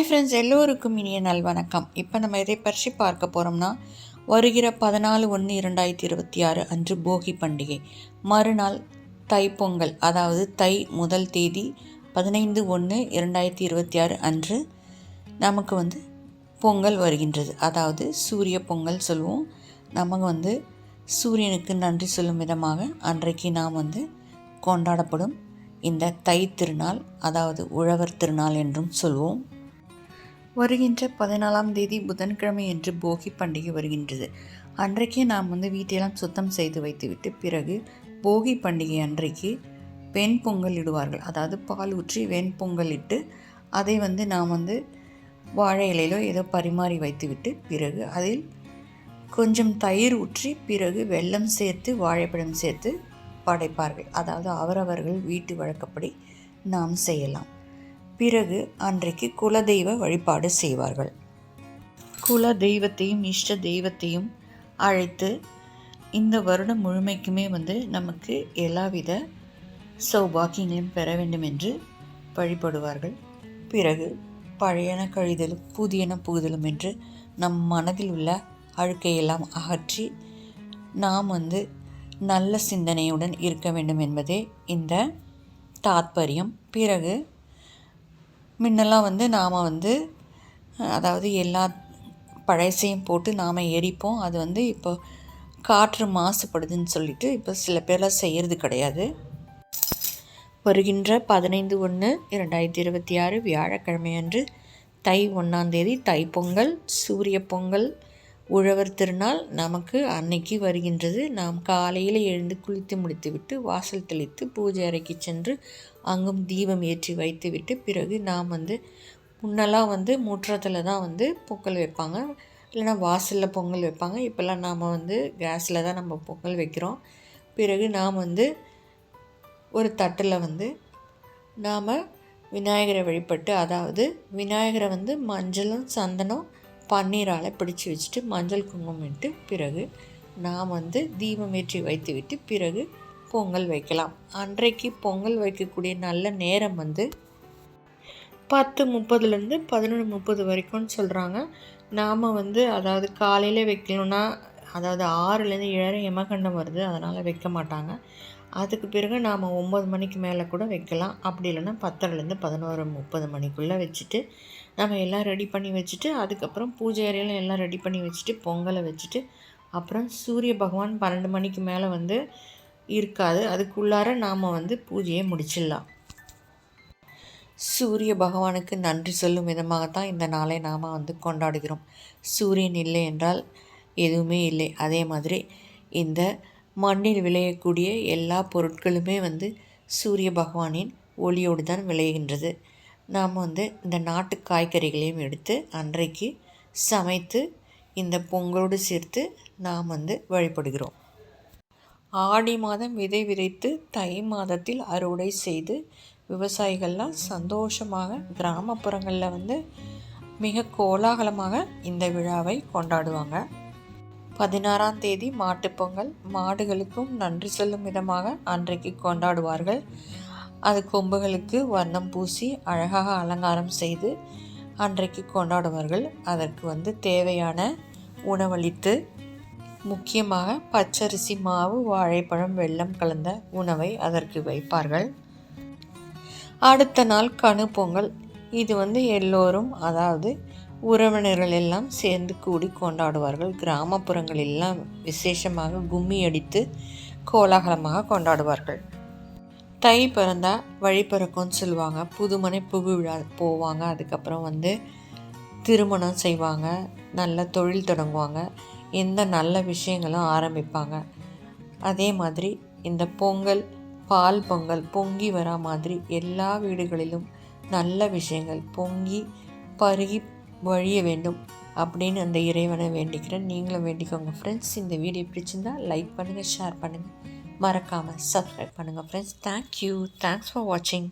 Hi friends எல்லோருக்கும் இனிய நல்வணக்கம். இப்போ நம்ம எதை பற்றி பார்க்க போகிறோம்னா வருகிற பதினாலு ஒன்று இரண்டாயிரத்தி இருபத்தி ஆறு அன்று போகி பண்டிகை. மறுநாள் தைப்பொங்கல் அதாவது தை முதல் தேதி பதினைந்து ஒன்று இரண்டாயிரத்தி இருபத்தி ஆறு அன்று நமக்கு வந்து பொங்கல் வருகின்றது. அதாவது சூரிய பொங்கல் சொல்லுவோம் நமக்கு வந்து சூரியனுக்கு நன்றி சொல்லும் விதமாக அன்றைக்கு நாம் வந்து கொண்டாடப்படும் இந்த தை திருநாள் அதாவது உழவர் திருநாள் என்றும் சொல்வோம். வருகின்ற பதினாலாம் தேதி புதன்கிழமை என்று போகி பண்டிகை வருகின்றது. அன்றைக்கே நாம் வந்து வீட்டையெல்லாம் சுத்தம் செய்து வைத்துவிட்டு பிறகு போகி பண்டிகை அன்றைக்கு வெண் பொங்கல் இடுவார்கள். அதாவது பால் ஊற்றி வெண் பொங்கல் இட்டு அதை வந்து நாம் வந்து வாழை இலையிலோ ஏதோ பரிமாறி வைத்துவிட்டு பிறகு அதில் கொஞ்சம் தயிர் ஊற்றி பிறகு வெல்லம் சேர்த்து வாழைப்பழம் சேர்த்து படைப்பார்கள். அதாவது அவரவர்கள் வீட்டு வழக்கப்படி நாம் செய்யலாம். பிறகு அன்றைக்கு குலதெய்வ வழிபாடு செய்வார்கள். குல தெய்வத்தையும் இஷ்ட தெய்வத்தையும் அழைத்து இந்த வருடம் முழுமைக்குமே வந்து நமக்கு எல்லாவித சௌபாக்கியங்களையும் பெற வேண்டும் என்று வழிபடுவார்கள். பிறகு பழையன கழிதலும் புதியன புகுதலும் என்று நம் மனதில் உள்ள அழுக்கையெல்லாம் அகற்றி நாம் வந்து நல்ல சிந்தனையுடன் இருக்க வேண்டும் என்பதே இந்த தாத்பரியம். பிறகு முன்னெல்லாம் வந்து நாம் வந்து அதாவது எல்லா பழசையும் போட்டு நாம் எரிப்போம். அது வந்து இப்போ காற்று மாசுபடுதுன்னு சொல்லிட்டு இப்போ சில பேர்லாம் செய்கிறது கிடையாது. வருகின்ற பதினைந்து ஒன்று இரண்டாயிரத்தி இருபத்தி ஆறு வியாழக்கிழமை அன்று தை ஒன்றாந்தேதி தைப்பொங்கல் சூரிய பொங்கல் உழவர் திருநாள் நமக்கு அன்னைக்கு வருகின்றது. நாம் காலையில் எழுந்து குளித்து முடித்துவிட்டு வாசல் தெளித்து பூஜை அறைக்கு சென்று அங்கும் தீபம் ஏற்றி வைத்துவிட்டு பிறகு நாம் வந்து முன்னெல்லாம் வந்து முற்றத்தில் தான் வந்து பொங்கல் வைப்பாங்க. இல்லைனா வாசலில் பொங்கல் வைப்பாங்க. இப்போல்லாம் நாம் வந்து கேஸில் தான் நம்ம பொங்கல் வைக்கிறோம். பிறகு நாம் வந்து ஒரு தட்டில் வந்து நாம் விநாயகரை வழிபட்டு அதாவது விநாயகரை வந்து மஞ்சளும் சந்தனம் பன்னீரால் பிடிச்சி வச்சுட்டு மஞ்சள் குங்குமம் பிறகு நாம் வந்து தீபம் ஏற்றி வைத்துவிட்டு பிறகு பொங்கல் வைக்கலாம். அன்றைக்கு பொங்கல் வைக்கக்கூடிய நல்ல நேரம் வந்து பத்து முப்பதுலேருந்து பதினொன்று முப்பது வரைக்கும்னு சொல்கிறாங்க நாம் வந்து அதாவது காலையில் வைக்கணுன்னா அதாவது ஆறுலேருந்து ஏழரை எமகண்டம் வருது அதனால் வைக்க மாட்டாங்க. அதுக்கு பிறகு நாம் ஒம்பது மணிக்கு மேலே கூட வைக்கலாம். அப்படி இல்லைன்னா பத்தரைலேருந்து பதினோரு முப்பது மணிக்குள்ளே வச்சுட்டு நம்ம எல்லாம் ரெடி பண்ணி வச்சுட்டு அதுக்கப்புறம் பூஜை அறையில் எல்லாம் ரெடி பண்ணி வச்சுட்டு பொங்கலை வச்சுட்டு அப்புறம் சூரிய பகவான் பன்னெண்டு மணிக்கு மேலே வந்து இருக்காது அதுக்குள்ளார நாம் வந்து பூஜையை முடிச்சிடலாம். சூரிய பகவானுக்கு நன்றி சொல்லும் விதமாகத்தான் இந்த நாளை நாம் வந்து கொண்டாடுகிறோம். சூரியன் இல்லை என்றால் எதுவுமே இல்லை. அதே மாதிரி இந்த மண்ணில் விளையக்கூடிய எல்லா பொருட்களுமே வந்து சூரிய பகவானின் ஒளியோடு தான் விளைகின்றது. நாம் வந்து இந்த நாட்டு காய்கறிகளையும் எடுத்து அன்றைக்கு சமைத்து இந்த பொங்கலோடு சேர்த்து நாம் வந்து வழிபடுகிறோம். ஆடி மாதம் விதை விதைத்து தை மாதத்தில் அறுவடை செய்து விவசாயிகள்லாம் சந்தோஷமாக கிராமப்புறங்களில் வந்து மிக கோலாகலமாக இந்த விழாவை கொண்டாடுவாங்க. பதினாறாம் தேதி மாட்டுப்பொங்கல் மாடுகளுக்கும் நன்றி சொல்லும் விதமாக அன்றைக்கு கொண்டாடுவார்கள். அது கொம்புகளுக்கு வண்ணம் பூசி அழகாக அலங்காரம் செய்து அன்றைக்கு கொண்டாடுவார்கள். அதற்கு வந்து தேவையான உணவளித்து முக்கியமாக பச்சரிசி மாவு வாழைப்பழம் வெள்ளம் கலந்த உணவை அதற்கு வைப்பார்கள். அடுத்த நாள் கணு பொங்கல். இது வந்து எல்லோரும் அதாவது உறவினர்கள் எல்லாம் சேர்ந்து கூடி கொண்டாடுவார்கள். கிராமப்புறங்கள் எல்லாம் விசேஷமாக கும்மி அடித்து கோலாகலமாக கொண்டாடுவார்கள். தை பிறந்தால் வழி பிறக்கும்னு சொல்லுவாங்க. புதுமனை புகு விழா போவாங்க. அதுக்கப்புறம் வந்து திருமணம் செய்வாங்க. நல்ல தொழில் தொடங்குவாங்க. எந்த நல்ல விஷயங்களும் ஆரம்பிப்பாங்க. அதே மாதிரி இந்த பொங்கல் பால் பொங்கல் பொங்கி வரா மாதிரி எல்லா வீடுகளிலும் நல்ல விஷயங்கள். பொங்கி பருகி வழிய வேண்டும் அப்படின்னு அந்த இறைவனை வேண்டிக்கிறேன். நீங்களும் வேண்டிக்கோங்க ஃப்ரெண்ட்ஸ் இந்த வீடியோ பிடிச்சிருந்தா லைக் பண்ணுங்கள் ஷேர் பண்ணுங்கள் மறக்காமல் சப்ஸ்கிரைப் பண்ணுங்கள் ஃப்ரெண்ட்ஸ் தேங்க்யூ தேங்க்ஸ் ஃபார் வாட்சிங்